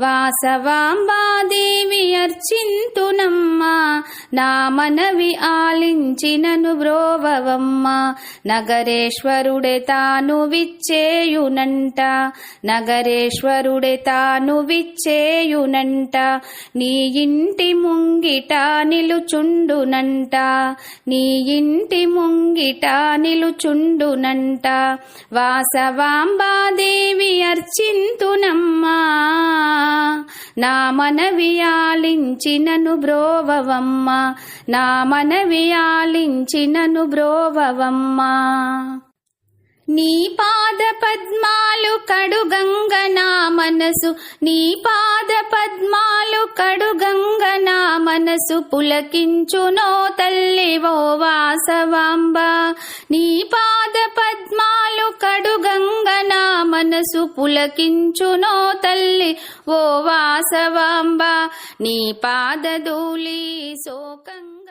వాసవాంబాదేవి అర్చింతునమ్మ నా మనవి ఆలించినను బ్రోవవమ్మ. నగరేశ్వరుడే తాను విచ్చేయునంట నగరేశ్వరుడే తాను విచ్చేయునంట నీ ఇంటి ముంగిట నిలుచుండునంట నీ ఇంటి ముంగిట నిలుచుండునంట. వాసవాంబాదేవి అర్చింతునమ్మా. నా మనవియాలించినను బ్రోవవమ్మ. నా మనవియాలించినను బ్రోవవమ్మ. నీ పాద పద్మాలు కడుగంగ నా మనసు. నీ పాద పద్మాలు కడుగంగ నా మనసు. పులకించునో తల్లి ఓ వాసవాంబ. నీ పాద పద్మా మనసు పులకించునో తల్లి ఓ వాసవాంబ నీ పాదధూళి శోకంగా